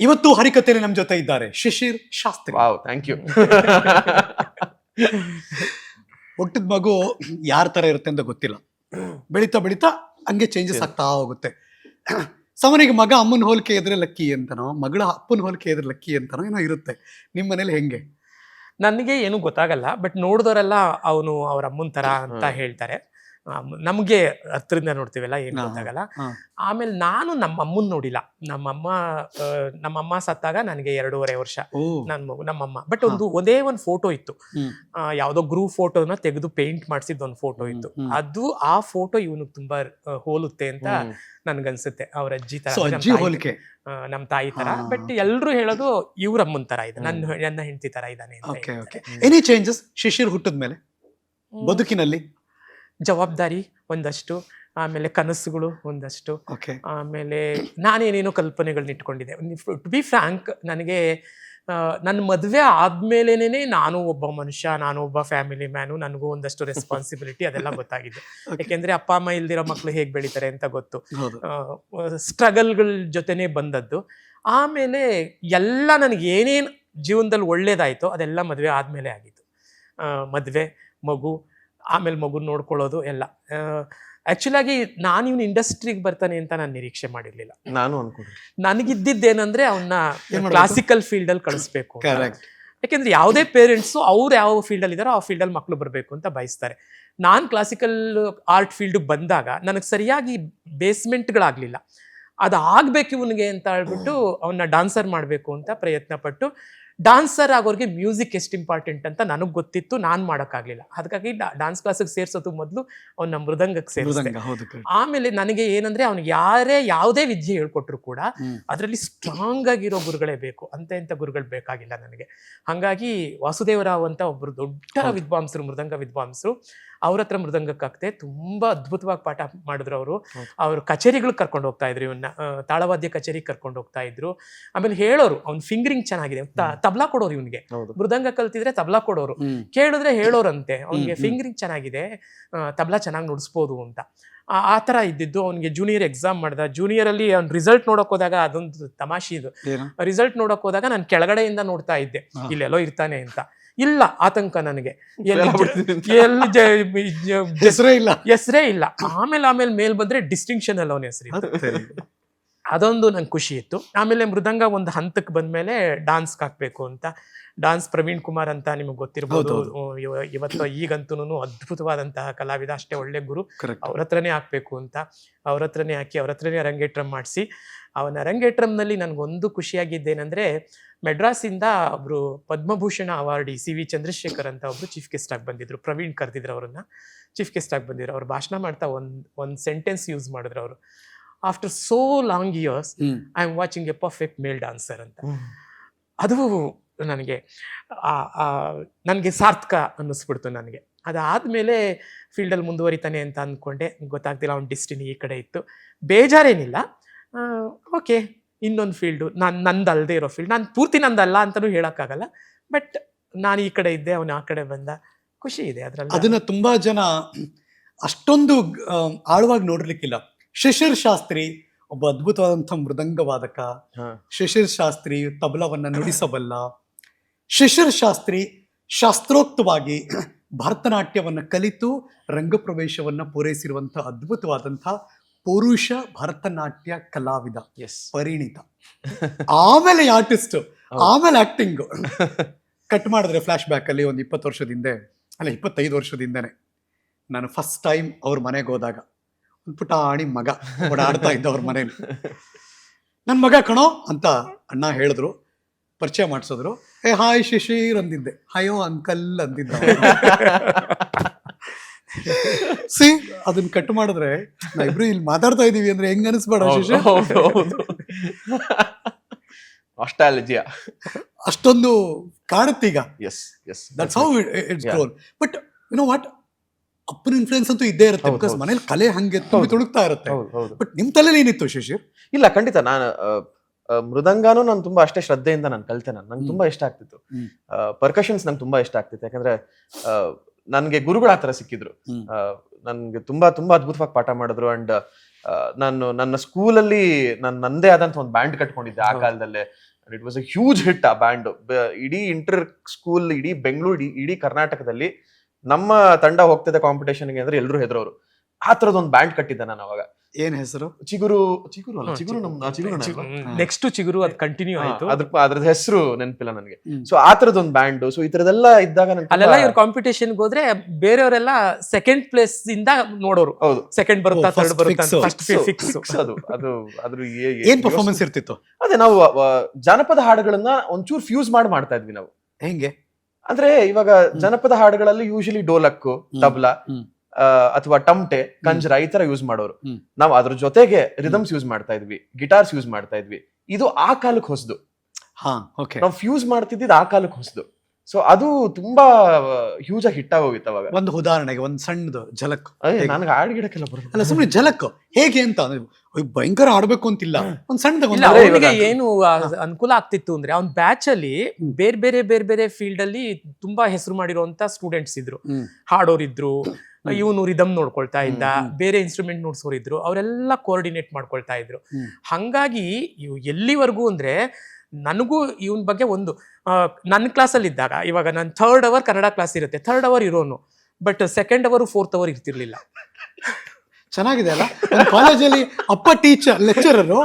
ಇವತ್ತು ಹರಿಕತೆಯಲ್ಲಿ ನಮ್ಮ ಜೊತೆ ಇದ್ದಾರೆ. Shishir Shastri. Wow thank you ಹುಟ್ಟಿದ ಮಗು ಯಾರ ತರ ಇರುತ್ತೆ ಅಂತ ಗೊತ್ತಿಲ್ಲ. ಬೆಳೀತಾ ಬೆಳೀತಾ ಹಂಗೆ ಚೇಂಜಸ್ ಆಗ್ತಾ ಹೋಗುತ್ತೆ. ಸಮನಿಗೆ ಮಗ ಅಮ್ಮನ ಹೋಲಿಕೆ ಇದ್ರೆ ಲಕ್ಕಿ ಅಂತನೋ ಮಗಳ ಅಪ್ಪನ ಹೋಲಿಕೆ ಇದ್ರೆ ಲಕ್ಕಿ ಅಂತನೋ ಏನೋ ಇರುತ್ತೆ. ನಿಮ್ಮ ಮನೇಲಿ ಹೆಂಗೆ? ನನಗೆ ಏನು ಗೊತ್ತಾಗಲ್ಲ ಬಟ್ ನೋಡಿದವರೆಲ್ಲ ಅವನು ಅವ್ರ ಅಮ್ಮನ ಥರ ಅಂತ ಹೇಳ್ತಾರೆ. ನಮ್ಗೆ ಹತ್ರದಿಂದ ನೋಡ್ತೀವಲ್ಲ ಏನು ಗೊತ್ತಾಗಲ್ಲ. ಆಮೇಲೆ ನಾನು ನಮ್ಮ ಅಮ್ಮನ್ ನೋಡಿಲ್ಲ. ನಮ್ಮಮ್ಮ ನಮ್ಮಮ್ಮ ಸತ್ತಾಗ ನನಗೆ ಎರಡೂವರೆ ವರ್ಷ. ನನ್ನ ಮಗು ನಮ್ಮಮ್ಮ. ಬಟ್ ಒಂದು ಒಂದೇ ಒಂದು ಫೋಟೋ ಇತ್ತು. ಯಾವುದೋ ಗ್ರೂಪ್ ಫೋಟೋನ ತೆಗೆದು ಪೇಂಟ್ ಮಾಡಿಸಿದ ಒಂದು ಫೋಟೋ ಇತ್ತು. ಅದು ಆ ಫೋಟೋ ಇವನಿಗೆ ತುಂಬಾ ಹೋಲುತ್ತೆ ಅಂತ ನನ್ಗನ್ಸುತ್ತೆ. ಅವ್ರ ಅಜ್ಜಿ ತರ ನಮ್ ತಾಯಿ- ಹೋಲಿಕೆ. ನಮ್ಮ ನಮ್ ತಾಯಿ ತರ. ಬಟ್ ಎಲ್ರು ಹೇಳೋದು ಇವ್ರ ಅಮ್ಮನ್ ತರ ಇದೆ. ನನ್ನ ನನ್ನ ಹೆಂಡತಿ ತರ ಇದ್ದಾನೆ ಎನಿ ಚೇಂಜಸ್ ಶಿಶಿರ್ ಹುಟ್ಟಿದ ಮೇಲೆ ಬದುಕಿನಲ್ಲಿ? ಜವಾಬ್ದಾರಿ ಒಂದಷ್ಟು ಆಮೇಲೆ ಕನಸುಗಳು ಒಂದಷ್ಟು ಆಮೇಲೆ ನಾನೇನೇನೋ ಕಲ್ಪನೆಗಳನ್ನ ಇಟ್ಕೊಂಡಿದ್ದೆ. ಟು ಬಿ ಫ್ರ್ಯಾಂಕ್ ನನಗೆ ನನ್ನ ಮದುವೆ ಆದ್ಮೇಲೆನೇ ನಾನು ಒಬ್ಬ ಮನುಷ್ಯ ನಾನು ಒಬ್ಬ ಫ್ಯಾಮಿಲಿ ಮ್ಯಾನು ನನಗೂ ಒಂದಷ್ಟು ರೆಸ್ಪಾನ್ಸಿಬಿಲಿಟಿ ಅದೆಲ್ಲ ಗೊತ್ತಾಗಿದೆ. ಯಾಕೆಂದ್ರೆ ಅಪ್ಪ ಅಮ್ಮ ಇಲ್ದಿರೋ ಮಕ್ಳು ಹೇಗೆ ಬೆಳೀತಾರೆ ಅಂತ ಗೊತ್ತು. ಸ್ಟ್ರಗಲ್ಗಳ ಜೊತೆನೆ ಬಂದದ್ದು. ಆಮೇಲೆ ಎಲ್ಲ ನನಗೆ ಏನೇನು ಜೀವನದಲ್ಲಿ ಒಳ್ಳೇದಾಯ್ತೋ ಅದೆಲ್ಲ ಮದುವೆ ಆದಮೇಲೆ ಆಗಿತ್ತು. ಮದುವೆ ಮಗು ಆಮೇಲೆ ಮಗು ನೋಡ್ಕೊಳ್ಳೋದು ಎಲ್ಲ. ಆ್ಯಕ್ಚುಲಾಗಿ ನಾನು ಇವನು ಇಂಡಸ್ಟ್ರಿಗೆ ಬರ್ತಾನೆ ಅಂತ ನಾನು ನಿರೀಕ್ಷೆ ಮಾಡಿರಲಿಲ್ಲ. ನಾನು ಅನ್ಕೊಂಡು ನನಗಿದ್ದೇನಂದ್ರೆ ಅವನ್ನ? ಕ್ಲಾಸಿಕಲ್ ಫೀಲ್ಡಲ್ಲಿ ಕಳಿಸ್ಬೇಕು ಯಾಕೆಂದ್ರೆ ಯಾವುದೇ ಪೇರೆಂಟ್ಸು ಅವ್ರು ಯಾವ ಫೀಲ್ಡಲ್ಲಿ ಇದ್ದಾರೋ ಆ ಫೀಲ್ಡಲ್ಲಿ ಮಕ್ಕಳು ಬರಬೇಕು ಅಂತ ಬಯಸ್ತಾರೆ. ನಾನು ಕ್ಲಾಸಿಕಲ್ ಆರ್ಟ್ ಫೀಲ್ಡ್ ಬಂದಾಗ ನನಗೆ ಸರಿಯಾಗಿ ಬೇಸ್ಮೆಂಟ್ಗಳಾಗಲಿಲ್ಲ ಅದು ಆಗ್ಬೇಕು ಇವನಿಗೆ ಅಂತ ಹೇಳ್ಬಿಟ್ಟು ಅವನ್ನ ಡಾನ್ಸರ್ ಮಾಡಬೇಕು ಅಂತ ಪ್ರಯತ್ನ ಪಟ್ಟು ಡಾನ್ಸರ್ ಆಗೋರಿಗೆ ಮ್ಯೂಸಿಕ್ ಎಷ್ಟು ಇಂಪಾರ್ಟೆಂಟ್ ಅಂತ ನನಗೆ ಗೊತ್ತಿತ್ತು. ನಾನು ಮಾಡೋಕ್ಕಾಗಲಿಲ್ಲ. ಅದಕ್ಕಾಗಿ ಡಾನ್ಸ್ ಕ್ಲಾಸಿಗೆ ಸೇರಿಸೋದು ಮೊದಲು ಅವನ ಮೃದಂಗಕ್ಕೆ ಸೇರಿಸಿದೆ. ಆಮೇಲೆ ನನಗೆ ಏನಂದ್ರೆ ಅವ್ನಿಗೆ ಯಾರೇ ಯಾವುದೇ ವಿದ್ಯೆ ಹೇಳ್ಕೊಟ್ರು ಕೂಡ. ಅದರಲ್ಲಿ ಸ್ಟ್ರಾಂಗ್ ಆಗಿರೋ ಗುರುಗಳೇ ಬೇಕು. ಅಂತ ಇಂಥ ಗುರುಗಳು ಬೇಕಾಗಿಲ್ಲ ನನಗೆ. ಹಾಗಾಗಿ ವಾಸುದೇವರಾವ್ ಅಂತ ಒಬ್ಬರು ದೊಡ್ಡ. ವಿದ್ವಾಂಸರು ಮೃದಂಗ ವಿದ್ವಾಂಸರು ಅವ್ರ ಹತ್ರ ಮೃದಂಗಕ್ಕಾಗ್ತೆ ತುಂಬಾ ಅದ್ಭುತವಾಗಿ ಪಾಠ ಮಾಡಿದ್ರು ಅವರು. ಅವ್ರ ಕಚೇರಿಗಳು ಕರ್ಕೊಂಡು ಹೋಗ್ತಾ ಇದ್ರು ಇವನ್ನ ತಾಳವಾದ್ಯ ಕಚೇರಿ ಕರ್ಕೊಂಡು ಹೋಗ್ತಾ ಇದ್ರು. ಆಮೇಲೆ ಹೇಳೋರು ಅವ್ನ ಫಿಂಗರಿಂಗ್ ಚೆನ್ನಾಗಿದೆ. ತಬ್ಲಾ ಕೊಡೋರು ಇವನಿಗೆ. ಮೃದಂಗ ಕಲ್ತಿದ್ರೆ ತಬ್ಲಾ ಕೊಡೋರು. ಕೇಳಿದ್ರೆ ಹೇಳೋರಂತೆ ಅವ್ನಿಗೆ ಫಿಂಗರಿಂಗ್ ಚೆನ್ನಾಗಿದೆ ತಬ್ಲಾ ಚೆನ್ನಾಗಿ ನುಡಿಸ್ಬೋದು ಅಂತ. ಆ- ತರ ಥರ ಇದ್ದಿದ್ದು ಅವನಿಗೆ ಜೂನಿಯರ್ ಎಕ್ಸಾಮ್ ಮಾಡ್ದ. ಜೂನಿಯರಲ್ಲಿ ಅವ್ನ ರಿಸಲ್ಟ್ ನೋಡಕ್ ಹೋದಾಗ ಅದೊಂದು ತಮಾಷೆ ಇದು. ರಿಸಲ್ಟ್ ನೋಡಕ್ ಹೋದಾಗ ನಾನು ಕೆಳಗಡೆಯಿಂದ ನೋಡ್ತಾ ಇದ್ದೆ. ಇಲ್ಲೆಲ್ಲೋ ಇರ್ತಾನೆ ಅಂತ. ಇಲ್ಲ ಆತಂಕ ನನಗೆ. ಎಲ್ಲಿ ಹೆಸರೇ ಇಲ್ಲ. ಹೆಸರೇ ಇಲ್ಲ. ಆಮೇಲೆ ಆಮೇಲೆ ಮೇಲ್ ಬಂದ್ರೆ ಡಿಸ್ಟಿಂಕ್ಷನ್ ಅಲ್ಲ ಅವನ ಹೆಸರು ಸರಿ. ಅದೊಂದು ನಂಗೆ ಖುಷಿ ಇತ್ತು. ಆಮೇಲೆ ಮೃದಂಗ ಒಂದು ಹಂತಕ್ಕೆ ಬಂದ್ಮೇಲೆ ಡಾನ್ಸ್ ಹಾಕ್ಬೇಕು ಅಂತ. ಡಾನ್ಸ್ ಪ್ರವೀಣ್ ಕುಮಾರ್ ಅಂತ ನಿಮಗೆ ಗೊತ್ತಿರ್ಬೋದು. ಇವತ್ತು ಈಗಂತೂ ಅದ್ಭುತವಾದಂತಹ ಕಲಾವಿದ ಅಷ್ಟೇ ಒಳ್ಳೆ ಗುರು. ಅವ್ರ ಹತ್ರನೇ ಹಾಕ್ಬೇಕು ಅಂತ. ಅವ್ರ ಹತ್ರನೇ ಹಾಕಿ ಅವ್ರ ಹತ್ರನೇ ರಂಗೇಟ್ರಮ್ ಮಾಡಿಸಿ. ಅವನ ಅರಂಗೇಟ್ರಂನಲ್ಲಿ ನನಗೊಂದು ಖುಷಿಯಾಗಿದ್ದೇನೆಂದ್ರೆ ಮೆಡ್ರಾಸಿಂದ ಒಬ್ರು Padma Bhushan awardee C V Chandrashekhar ಅಂತ ಒಬ್ರು ಚೀಫ್ ಗೆಸ್ಟ್ ಆಗಿ ಬಂದಿದ್ರು. ಪ್ರವೀಣ್ ಕರೆದಿದ್ರು ಅವ್ರನ್ನ. ಚೀಫ್ ಗೆಸ್ಟ್ ಆಗಿ ಬಂದಿದ್ರು. ಅವ್ರು ಭಾಷಣ ಮಾಡ್ತಾ ಒಂದು ಒಂದು ಸೆಂಟೆನ್ಸ್ ಯೂಸ್ ಮಾಡಿದ್ರು ಅವರು. After so long years I am watching a perfect male dancer ಅಂತ. ಅದು ನನಗೆ ನನಗೆ ಸಾರ್ಥಕ ಅನ್ನಿಸ್ಬಿಡ್ತು ನನಗೆ. ಅದಾದಮೇಲೆ ಫೀಲ್ಡಲ್ಲಿ ಮುಂದುವರಿತಾನೆ ಅಂತ ಅಂದ್ಕೊಂಡೆ. ಗೊತ್ತಾಗ್ತಿಲ್ಲ ಅವ್ನ ಡಿಸ್ಟಿನಿ ಈ ಕಡೆ ಇತ್ತು. ಬೇಜಾರೇನಿಲ್ಲ. ಓಕೆ ಇನ್ನೊಂದು ಫೀಲ್ಡು ನಾನು ನಂದು ಅಲ್ಲದೆ ಇರೋ ಫೀಲ್ಡ್ ನಾನು ಪೂರ್ತಿ ನಂದಲ್ಲ ಅಂತಲೂ ಹೇಳೋಕ್ಕಾಗಲ್ಲ. ಬಟ್ ನಾನು ಈ ಕಡೆ ಇದ್ದೆ ಅವನು ಆ ಕಡೆ ಬಂದ. ಖುಷಿ ಇದೆ ಅದರಲ್ಲಿ. ಅದನ್ನು ತುಂಬ ಜನ ಅಷ್ಟೊಂದು ಆಳವಾಗಿ ನೋಡಿರ್ಲಿಕ್ಕಿಲ್ಲ ಶಿಶಿರ್ ಶಾಸ್ತ್ರಿ ಒಬ್ಬ ಅದ್ಭುತವಾದಂಥ ಮೃದಂಗ ವಾದಕ. ಶಿಶಿರ್ ಶಾಸ್ತ್ರಿ ತಬಲವನ್ನ ನುಡಿಸಬಲ್ಲ. ಶಿಶಿರ್ ಶಾಸ್ತ್ರಿ ಶಾಸ್ತ್ರೋಕ್ತವಾಗಿ ಭರತನಾಟ್ಯವನ್ನು ಕಲಿತು ರಂಗಪ್ರವೇಶವನ್ನು ಪೂರೈಸಿರುವಂಥ ಅದ್ಭುತವಾದಂಥ ಪುರುಷ ಭರತನಾಟ್ಯ ಕಲಾವಿದ. ಎಸ್ ಪರಿಣಿತ. ಆಮೇಲೆ ಆರ್ಟಿಸ್ಟ್ ಆಮೇಲೆ ಆಕ್ಟಿಂಗ್ ಕಟ್ ಮಾಡಿದ್ರೆ ಫ್ಲಾಶ್ ಬ್ಯಾಕ್ ಅಲ್ಲಿ ಒಂದು ಇಪ್ಪತ್ತು ವರ್ಷದಿಂದ ಅಲ್ಲ ಇಪ್ಪತ್ತೈದು ವರ್ಷದಿಂದನೇ ನಾನು ಫಸ್ಟ್ ಟೈಮ್ ಅವ್ರ ಮನೆಗೆ ಹೋದಾಗ. ಪುಟಾಣಿ ಮಗ ಓಡಾಡ್ತಾ ಇದ್ದ ಅವ್ರ ಮನೇಲಿ. ನನ್ನ ಮಗ ಕಣೋ ಅಂತ ಅಣ್ಣ ಹೇಳಿದ್ರು. ಪರಿಚಯ ಮಾಡಿಸಿದ್ರು. ಏ ಹಾಯ್ ಶಿಶೀರ್ ಅಂದಿದ್ದೆ. ಹಾಯೋ ಅಂಕಲ್ ಅಂದಿದ್ದ ಸಿ ಅದನ್ನ ಕಟ್ ಮಾಡಿದ್ರೆ ನಾವಿಬ್ರು ಇಲ್ಲಿ ಮಾತಾಡ್ತಾ ಇದೀವಿ ಅಂದ್ರೆ ಹೆಂಗ್ ಅನಿಸ್ಬೇಡ ಶಿಶಿ? ಆಸ್ಟ್ರಾಲಜಿಯಾ ಅಷ್ಟೊಂದು ಕಾಡುತ್ತೀಗ. Yes yes that's how it's but you know what ಅಪ್ಪನ ಇನ್ಫ್ಲೂಯೆನ್ಸ್ ಅಂತೂ ಇದ್ದೇ ಇರುತ್ತೆ ಬಿಕಾಸ್ ಮನೇಲಿ ಕಲೆ ಹಂಗೆ ತುಂಬಿ. ತುಳುಕ್ತಾ ಇರುತ್ತೆ. ಹೌದು ಹೌದು. ಬಟ್ ನಿಮ್ ತಲೆಯಲ್ಲಿ ಏನಿತ್ತು ಶಿಶಿರ್? ಇಲ್ಲ ಖಂಡಿತ. ನಾನು ಮೃದಂಗಾನು ನಾನು ತುಂಬಾ ಅಷ್ಟೇ ಶ್ರದ್ಧೆಯಿಂದ ನಾನು ಕಲಿತೆ ನಾನು. ನಂಗೆ ತುಂಬಾ ಇಷ್ಟ ಆಗ್ತಿತ್ತು. ಪರ್ಕಷನ್ಸ್ ನಂಗೆ ತುಂಬಾ ಇಷ್ಟ ಆಗ್ತಿತ್ತು. ಯಾಕಂದ್ರೆ ನನಗೆ ಗುರುಗಳು ಆ ತರ ಸಿಕ್ಕಿದ್ರು. ನನಗೆ ತುಂಬಾ ತುಂಬಾ ಅದ್ಭುತವಾಗಿ ಪಾಠ ಮಾಡಿದ್ರು ಅಂಡ್ ನಾನು ನನ್ನ ಸ್ಕೂಲಲ್ಲಿ ನಾನು ನಂದೇ ಆದಂತ ಒಂದು ಬ್ಯಾಂಡ್ ಕಟ್ಕೊಂಡಿದ್ದೆ ಆ. ಕಾಲದಲ್ಲೇ. It was a huge hit ಆ ಬ್ಯಾಂಡ್. ಇಡೀ ಇಂಟರ್ ಸ್ಕೂಲ್ ಇಡೀ ಬೆಂಗಳೂರು ಇಡೀ ಕರ್ನಾಟಕದಲ್ಲಿ ನಮ್ಮ ತಂಡ ಹೋಗ್ತಿದ್ದ ಕಾಂಪಿಟೇಷನ್ಗೆ ಅಂದ್ರೆ ಎಲ್ಲರೂ ಹೆದರೋರು. ಆ ತರದ್ ಒಂದು ಬ್ಯಾಂಡ್ ಕಟ್ಟಿದ್ದೆ ನಾನು ಅವಾಗ. ಏನ್ ಹೆಸರು? ಚಿಗುರು ಚಿಗುರು ಅಲ್ಲ ಚಿಗುರು ನಮ್ದು ಚಿಗುರು ಅಲ್ವಾ? ನೆಕ್ಸ್ಟ್ ಚಿಗುರು ಅದು ಕಂಟಿನ್ಯೂ ಆಯ್ತು. ಅದ್ರ ಅದ್ರದ್ ಹೆಸರು ನೆನಪಿಲ್ಲ ನನಗೆ. ಸೊ ಆ ತರದೊಂದು ಒಂದು ಬ್ಯಾಂಡ್ ಸೊ ಈ ತರದೆಲ್ಲ ಇದ್ದಾಗ ನನ್ಗೆ ಅಲ್ಲೆಲ್ಲ ಇವ್ರ ಕಾಂಪಿಟೇಷನ್ ಹೋದ್ರೆ ಬೇರೆಯವರೆಲ್ಲ ಸೆಕೆಂಡ್ ಪ್ಲೇಸ್ ಇಂದ ನೋಡೋರು. ಹೌದು. ಸೆಕೆಂಡ್ ಬರುತ್ತಾ ಥರ್ಡ್ ಬರುತ್ತಾ ಫಸ್ಟ್ ಫಿಕ್ಸ್ ಅದು ಅದು ಅದ್ರ ಏನ್ ಪರ್ಫಾರ್ಮೆನ್ಸ್ ಇರ್ತಿತ್ತು? ಅದೇ ನಾವು ಜಾನಪದ ಹಾಡುಗಳನ್ನ ಒಂಚೂರು ಫ್ಯೂಸ್ ಮಾಡಿ ಮಾಡ್ತಾ ಇದ್ವಿ ನಾವು. ಹೆಂಗೆ? ಅಂದ್ರೆ ಇವಾಗ ಜನಪದ ಹಾಡುಗಳಲ್ಲಿ ಯೂಶಲಿ ಡೋಲಕ್ಕು. ತಬ್ಲಾ ಅಥವಾ ಟಮ್ಟೆ ಕಂಜರ ಈ ತರ ಯೂಸ್ ಮಾಡೋರು. ನಾವು ಅದ್ರ ಜೊತೆಗೆ ರಿದಮ್ಸ್ ಯೂಸ್ ಮಾಡ್ತಾ ಇದ್ವಿ ಗಿಟಾರ್ಸ್ ಯೂಸ್ ಮಾಡ್ತಾ ಇದ್ವಿ. ಇದು ಆ ಕಾಲಕ್ಕೆ ಹೊಸದು. ಹಾ ಓಕೆ ನಾವು ಫ್ಯೂಸ್ ಮಾಡ್ತಿದ್ದಿದ್ದು ಆ ಕಾಲಕ್ಕೆ ಹೊಸದು. ಸೊ ಅದು ತುಂಬಾ ಹ್ಯೂಜ್ ಆಗಿ ಹಿಟ್ ಆಗೋಗಿತ್ತು ಅವಾಗ ಒಂದು ಉದಾಹರಣೆಗೆ ಒಂದ್ ಸಣ್ಣದು ಜಲಕ್? ನನಗೆ ಹಾಡ್ ಗಿಡಕ್ಕೆಲ್ಲ ಬರೋದು ಅಲ್ಲ ಸುಮ್ನೆ ಝಲಕ್ ಹೇಗೆ ಅಂತ ಅಂದ್ರೆ, ಭಯಂಕರ ಆಡ್ಬೇಕು ಅಂತಿಲ್ಲ ಒಂದ್ ಸಣ್ಣದ ಅವನಿಗೆ ಏನು ಅನುಕೂಲ ಆಗ್ತಿತ್ತು ಅಂದ್ರೆ ಅವ್ನ ಬ್ಯಾಚ್ ಅಲ್ಲಿ. ಬೇರೆ ಬೇರೆ ಬೇರೆ ಬೇರೆ ಫೀಲ್ಡ್ ಅಲ್ಲಿ ತುಂಬಾ ಹೆಸರು ಮಾಡಿರುವಂತ ಸ್ಟೂಡೆಂಟ್ಸ್ ಇದ್ರು. ಹಾಡೋರಿದ್ರು. ಇವನು ರಿದಮ್ ನೋಡ್ಕೊಳ್ತಾ ಇದ್ದ. ಬೇರೆ ಇನ್ಸ್ಟ್ರೂಮೆಂಟ್ ನೋಡ್ಸೋರಿದ್ರು ಅವರೆಲ್ಲ ಕೋಆರ್ಡಿನೇಟ್ ಮಾಡ್ಕೊಳ್ತಾ ಇದ್ರು. ಹಂಗಾಗಿ ಇವು ಎಲ್ಲಿವರೆಗೂ ಅಂದ್ರೆ ನನಗೂ ಇವನ್ ಬಗ್ಗೆ ಒಂದು ನನ್ನ ಕ್ಲಾಸಲ್ಲಿ ಇದ್ದಾಗ ಇವಾಗ ನನ್ನ ಥರ್ಡ್ ಅವರ್ ಕನ್ನಡ ಕ್ಲಾಸ್ ಇರುತ್ತೆ. ಥರ್ಡ್ ಅವರ್ ಇರೋನು ಬಟ್ ಸೆಕೆಂಡ್ ಅವರು ಫೋರ್ತ್ ಅವರ್ ಇರ್ತಿರ್ಲಿಲ್ಲ. ಚೆನ್ನಾಗಿದೆ ಅಲ್ಲ? ಕಾಲೇಜಲ್ಲಿ ಅಪ್ಪ ಟೀಚರ್ ಲೆಕ್ಚರರು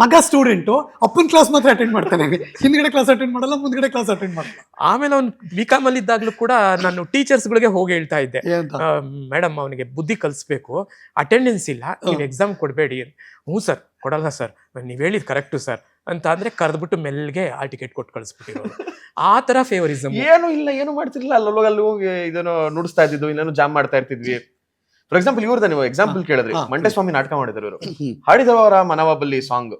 ಮಗ ಸ್ಟೂಡೆಂಟು ಅಪ್ಪನ ಕ್ಲಾಸ್ ಮಾತ್ರ ಅಟೆಂಡ್ ಮಾಡ್ತಾನೆ. ಹಿಂದ್ಗಡೆ ಕ್ಲಾಸ್ ಅಟೆಂಡ್ ಮಾಡಲ್ಲ ಮುಂದ್ಗಡೆ ಕ್ಲಾಸ್ ಅಟೆಂಡ್ ಮಾಡಲ್ಲ. ಆಮೇಲೆ ಅವ್ನು ಬಿ ಕಾಮ್ ಅಲ್ಲಿ ಇದ್ದಾಗಲೂ ಕೂಡ ನಾನು ಟೀಚರ್ಸ್ಗಳಿಗೆ ಹೋಗಿ ಹೇಳ್ತಾ ಇದ್ದೆ. ಮೇಡಮ್ ಅವನಿಗೆ ಬುದ್ಧಿ ಕಲಿಸ್ಬೇಕು ಅಟೆಂಡೆನ್ಸ್ ಇಲ್ಲ ನೀವು ಎಕ್ಸಾಮ್ ಕೊಡಬೇಡಿ. ಹ್ಞೂ ಸರ್ ಕೊಡಲ್ಲ ಸರ್. ನೀವು ಹೇಳಿದ್ ಕರೆಕ್ಟು ಸರ್. ಅಂತ ಅಂದ್ರೆ ಕರೆದ್ಬಿಟ್ಟು ಮೆಲ್ಗೆ ಆ ಟಿಕೆಟ್ ಕೊಟ್ಟು ಕಳಿಸ್ಬಿಟ್ಟಿರೋ ಆ ತರ ಫೇವರಿಸಮ್ ಏನು ಇಲ್ಲ ಏನು ಮಾಡ್ತಿರ್ಲಿಲ್ಲ. ಅಲ್ಲೋಗಿ ಅಲ್ಲಿ ಹೋಗಿ ಇದನ್ನು ನುಡಿಸ್ತಾ ಇದ್ದಿದ್ದು ಇನ್ನೇನು ಜಾಮ್ ಮಾಡ್ತಾ ಇರ್ತಿದ್ವಿ. ಫಾರ್ ಎಕ್ಸಾಂಪಲ್ ಇವ್ರದ ನೀವು ಎಕ್ಸಾಂಪಲ್ ಕೇಳಿದ್ರಿ. ಮಂಟೇಸ್ವಾಮಿ ಸ್ವಾಮಿ ನಾಟಕ ಮಾಡಿದ್ರು ಇವರು. ಹಾಡಿದವರ ಮನವಬಲ್ಲಿ ಸಾಂಗ್.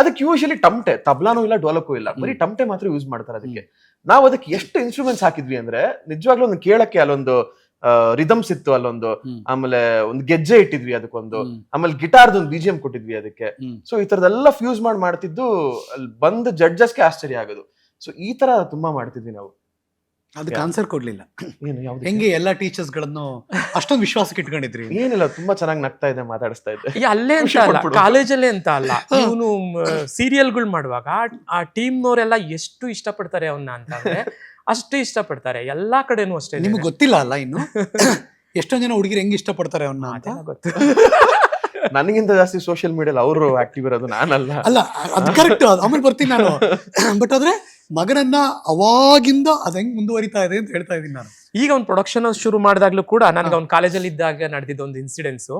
ಅದಕ್ಕೆ ಯೂಶಲಿ ಟಮ್ಟೆ ತಬ್ಲಾನು ಇಲ್ಲ ಡೋಲಕ್ಕೂ ಇಲ್ಲ. ಬರೀ ಟಮ್ಟೆ ಮಾತ್ರ ಯೂಸ್ ಮಾಡ್ತಾರೆ ಅದಕ್ಕೆ. ನಾವು ಅದಕ್ಕೆ ಎಷ್ಟು ಇನ್ಸ್ಟ್ರೂಮೆಂಟ್ಸ್ ಹಾಕಿದ್ವಿ ಅಂದ್ರೆ ನಿಜವಾಗ್ಲೂ ಒಂದು ಕೇಳಕ್ಕೆ ಅಲ್ಲೊಂದು ರಿದಮ್ಸ್ ಇತ್ತು ಅಲ್ಲೊಂದು. ಆಮೇಲೆ ಒಂದು ಗೆಜ್ಜೆ ಇಟ್ಟಿದ್ವಿ ಅದಕ್ಕೊಂದು. ಆಮೇಲೆ ಗಿಟಾರ್ದು ಒಂದು ಬಿಜಿಎಂ ಕೊಟ್ಟಿದ್ವಿ ಅದಕ್ಕೆ. ಸೊ ಈ ತರದೆಲ್ಲ ಫ್ಯೂಸ್ ಮಾಡಿ ಮಾಡ್ತಿದ್ದು ಅಲ್ಲಿ ಬಂದ ಜಡ್ಜಸ್ಗೆ ಆಶ್ಚರ್ಯ ಆಗೋದು. ಸೊ ಈ ತರ ತುಂಬಾ ಮಾಡ್ತಿದ್ವಿ ನಾವು. ಅದಕ್ಕೆ ಆನ್ಸರ್ ಕೊಡ್ಲಿಲ್ಲ. ಏನು ಯಾವ್ದು ಹೆಂಗೆ ಎಲ್ಲಾ ಟೀಚರ್ಸ್ಗಳನ್ನು ಅಷ್ಟೊಂದು ವಿಶ್ವಾಸಕ್ಕೆ ಇಟ್ಕೊಂಡಿದ್ರಿ? ಏನಿಲ್ಲ ತುಂಬಾ ಚೆನ್ನಾಗಿ ನಗ್ತಾ ಇದೆ ಮಾತಾಡಿಸ್ತಾ ಇದ್ದೆ. ಅಲ್ಲೇ ಅಂತ ಅಲ್ಲ ಕಾಲೇಜಲ್ಲೇ ಅಂತ ಅಲ್ಲ ಇವನು ಸೀರಿಯಲ್ಗಳು ಮಾಡುವಾಗ ಆ ಟೀಮ್ನವರೆಲ್ಲ ಎಷ್ಟು ಇಷ್ಟಪಡ್ತಾರೆ ಅವನ್ನ ಅಂತ ಅಂದ್ರೆ ಅಷ್ಟು ಇಷ್ಟಪಡ್ತಾರೆ. ಎಲ್ಲಾ ಕಡೆನೂ ಅಷ್ಟೇ ನಿಮ್ಗೆ ಗೊತ್ತಿಲ್ಲ ಅಲ್ಲ ಇನ್ನು? ಎಷ್ಟೊಂದ್ ಜನ ಹುಡುಗಿರು ಹೆಂಗ್ ಇಷ್ಟಪಡ್ತಾರೆ ಅವನ್ನ ಅಂತ? ಗೊತ್ತು. ನನಗಿಂತ ಜಾಸ್ತಿ ಸೋಷಿಯಲ್ ಮೀಡಿಯಾ ಅವರು ಆಕ್ಟಿವ್ ಇರೋದು ನಾನಲ್ಲ. ಅಲ್ಲ ಅದು ಕರೆಕ್ಟ್ ಆಮೇಲೆ ಬರ್ತೀನಿ ನಾನು. ಬಟ್ ಆದ್ರೆ ಮಗನನ್ನ ಅವಾಗಿಂದ ಅದ್ ಹೆಂಗ್ ಮುಂದುವರಿತಾ ಇದೆ ಅಂತ ಹೇಳ್ತಾ ಇದೀನಿ ನಾನು. ಈಗ ಅವ್ನು ಪ್ರೊಡಕ್ಷನ್ ಶುರು ಮಾಡಿದಾಗ್ಲೂ ಕೂಡ ನನಗೆ ಅವ್ನ ಕಾಲೇಜಲ್ಲಿ ಇದ್ದಾಗ ನಡೆದಿದ್ದ ಒಂದು ಇನ್ಸಿಡೆನ್ಸ್.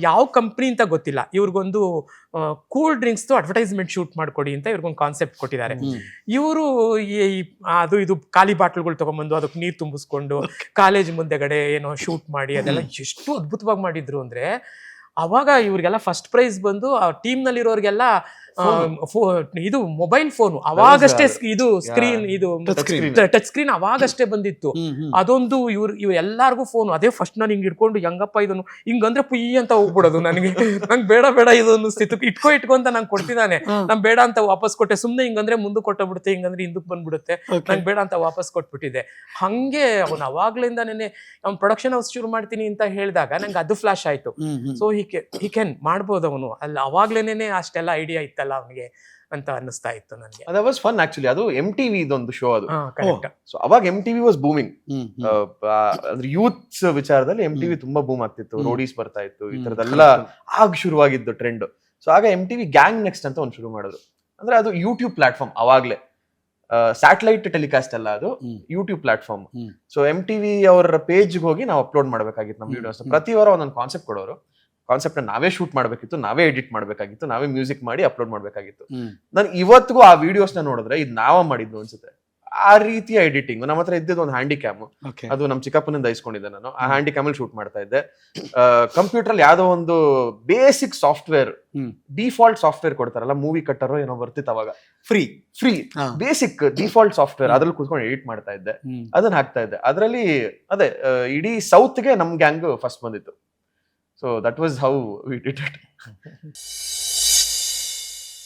ಯಾವ ಕಂಪ್ನಿ ಅಂತ ಗೊತ್ತಿಲ್ಲ. ಇವ್ರಿಗೊಂದು ಕೂಲ್ ಡ್ರಿಂಕ್ಸ್ ಅಡ್ವರ್ಟೈಸ್ಮೆಂಟ್ ಶೂಟ್ ಮಾಡ್ಕೊಡಿ ಅಂತ ಇವ್ರಿಗೊಂದು ಕಾನ್ಸೆಪ್ಟ್ ಕೊಟ್ಟಿದ್ದಾರೆ. ಇವರು ಅದು ಇದು ಖಾಲಿ ಬಾಟ್ಲ್ಗಳು ತಗೊಂಡ್ಬಂದು ಅದಕ್ಕೆ ನೀರು ತುಂಬಿಸ್ಕೊಂಡು ಕಾಲೇಜ್ ಮುಂದೆಗಡೆ ಏನೋ ಶೂಟ್ ಮಾಡಿ ಅದೆಲ್ಲ ಎಷ್ಟು ಅದ್ಭುತವಾಗಿ ಮಾಡಿದ್ರು ಅಂದ್ರೆ ಅವಾಗ ಇವ್ರಿಗೆಲ್ಲ ಫಸ್ಟ್ ಪ್ರೈಸ್ ಬಂದು ಆ ಟೀಮ್ ನಲ್ಲಿರೋರಿಗೆಲ್ಲ ಆ, ಫೋ- ಇದು ಮೊಬೈಲ್ ಫೋನ್ ಅವಾಗಷ್ಟೇ ಇದು ಸ್ಕ್ರೀನ್ ಇದು ಟಚ್ ಸ್ಕ್ರೀನ್ ಅವಾಗಷ್ಟೇ ಬಂದಿತ್ತು. ಅದೊಂದು ಇವ್ರು ಇವ್ ಎಲ್ಲಾರ್ಗು ಫೋನ್ ಅದೇ ಫಸ್ಟ್ ನಾನು ಹಿಂಗ್ ಇಟ್ಕೊಂಡು ಹೆಂಗಪ್ಪ ಇದನ್ನು? ಹಿಂಗಂದ್ರೆ ಪುಯಿ ಅಂತ ಹೋಗ್ಬಿಡೋದು ನನಗೆ. ನಂಗೆ ಬೇಡ ಬೇಡ ಇದೊಂದು ಸ್ಥಿತಿ ಇಟ್ಕೋ ಇಟ್ಕೋ ಅಂತ ನಂಗೆ ಕೊಡ್ತಿದ್ದಾನೆ. ನಾನು ಬೇಡ ಅಂತ ವಾಪಸ್ ಕೊಟ್ಟೆ. ಸುಮ್ನೆ ಹಿಂಗಂದ್ರೆ ಮುಂದೆ ಕೊಟ್ಟಬಿಡುತ್ತೆ ಹಿಂಗಂದ್ರೆ ಹಿಂದಕ್ಕೆ ಬಂದ್ಬಿಡುತ್ತೆ. ನಂಗೆ ಬೇಡ ಅಂತ ವಾಪಸ್ ಕೊಟ್ಬಿಟ್ಟಿದೆ. ಹಂಗೆ ಅವ್ನು ಅವಾಗ್ಲಿಂದ ನೆನೆ ಅವ್ನು ಪ್ರೊಡಕ್ಷನ್ ಹೌಸ್ ಶುರು ಮಾಡ್ತೀನಿ ಅಂತ ಹೇಳಿದಾಗ ನಂಗೆ ಅದು ಫ್ಲಾಶ್ ಆಯ್ತು. ಸೊ ಹಿ ಹಿ ಕ್ಯಾನ್ ಮಾಡ್ಬೋದು ಅವನು. ಅಲ್ಲಿ ಅವಾಗ್ಲೇನೆ ಅಷ್ಟೆಲ್ಲ ಐಡಿಯಾ ಇತ್ತಲ್ಲ ಅವನಿಗೆ ಅಂತ ಅನ್ನಿಸ್ತಾ ಇತ್ತು ನನಗೆ. ಅದ ವಾಸ್ ಫನ್ ಆಕ್ಚುಲಿ ಅದು ಎಂ ಟಿ ವಿ ಇದೊಂದು ಶೋ ಅದು. ಕರೆಕ್ಟ್ ಸೊ ಅವಾಗ M T V was booming ಅಂದ್ರೆ ಯೂತ್ಸ್ ವಿಚಾರದಲ್ಲಿ ಎಂ ಟಿ ವಿ ತುಂಬಾ ಬೂಮ್ ಆಗ್ತಿತ್ತು. ರೋಡೀಸ್ ಬರ್ತಾ ಇತ್ತು ಈ ತರದೆಲ್ಲ ಆಗ ಶುರುವಾಗಿದ್ದು ಟ್ರೆಂಡ್ ಸೊ ಆಗ M T V gang next ಅಂತ ಒಂದು ಶುರು ಮಾಡಿದ್ರು. ಅಂದ್ರೆ ಅದು ಯೂಟ್ಯೂಬ್ ಪ್ಲಾಟ್ಫಾರ್ಮ್ ಅವಾಗ್ಲೇ. ಸ್ಯಾಟಲೈಟ್ ಟೆಲಿಕಾಸ್ಟ್ ಅಲ್ಲ ಅದು. YouTube platform. So M TV ಅವರ ಪೇಜ್ಗೆ ಹೋಗಿ ನಾವು ಅಪ್ಲೋಡ್ ಮಾಡಬೇಕಾಗಿತ್ತು ನಮ್ಮ. ವಿಡಿಯೋಸ್ ಪ್ರತಿ ವಾರ ಒಂದೊಂದು ಕಾನ್ಸೆಪ್ಟ್ ಕೊಡೋರು. ಕಾನ್ಸೆಪ್ಟ್ ನಾವೇ ಶೂಟ್ ಮಾಡಬೇಕಿತ್ತು ನಾವೇ ಎಡಿಟ್ ಮಾಡಬೇಕಾಗಿತ್ತು ನಾವೇ ಮ್ಯೂಸಿಕ್ ಮಾಡಿ ಅಪ್ಲೋಡ್ ಮಾಡಬೇಕಾಗಿತ್ತು. ನಾನು ಇವತ್ತಿಗೂ ಆ ವಿಡಿಯೋಸ್ನ ನೋಡಿದ್ರೆ ಇದು ನಾವ ಮಾಡಿದ್ದು ಅನ್ಸುತ್ತೆ. ಆ ರೀತಿಯ ಎಡಿಟಿಂಗ್ ನಮ್ಮ ಹತ್ರ ಇದ್ದಿದ್ದು ಒಂದು ಹ್ಯಾಂಡಿ ಕ್ಯಾಮ್ ಓಕೆ ಅದು ನಮ್ಮ ಚಿಕ್ಕಪ್ಪನಿಂದ ಇಸ್ಕೊಂಡಿದ್ದೆ ನಾನು. ಆ. ಹ್ಯಾಂಡಿ ಕ್ಯಾಮಲ್ ಶೂಟ್ ಮಾಡ್ತಾ ಇದ್ದೆ. ಕಂಪ್ಯೂಟರ್ ಅಲ್ಲಿ ಯಾವ್ದೋ ಒಂದು ಬೇಸಿಕ್ ಸಾಫ್ಟ್ವೇರ್. ಡಿಫಾಲ್ಟ್ ಸಾಫ್ಟ್ವೇರ್ ಕೊಡ್ತಾರಲ್ಲ ಮೂವಿ ಕಟ್ಟರೋ ಏನೋ ಬರ್ತಿತ್ತು ಅವಾಗ. Free free basic default software ಅದ್ರಲ್ಲಿ ಕೂತ್ಕೊಂಡು ಎಡಿಟ್ ಮಾಡ್ತಾ ಇದ್ದೆ. ಅದನ್ನ ಹಾಕ್ತಾ ಇದ್ದೆ. ಅದರಲ್ಲಿ ಅದೇ ಇಡೀ ಸೌತ್ಗೆ ನಮ್ ಗ್ಯಾಂಗ್ ಫಸ್ಟ್ ಬಂದಿತ್ತು. So that was how we did it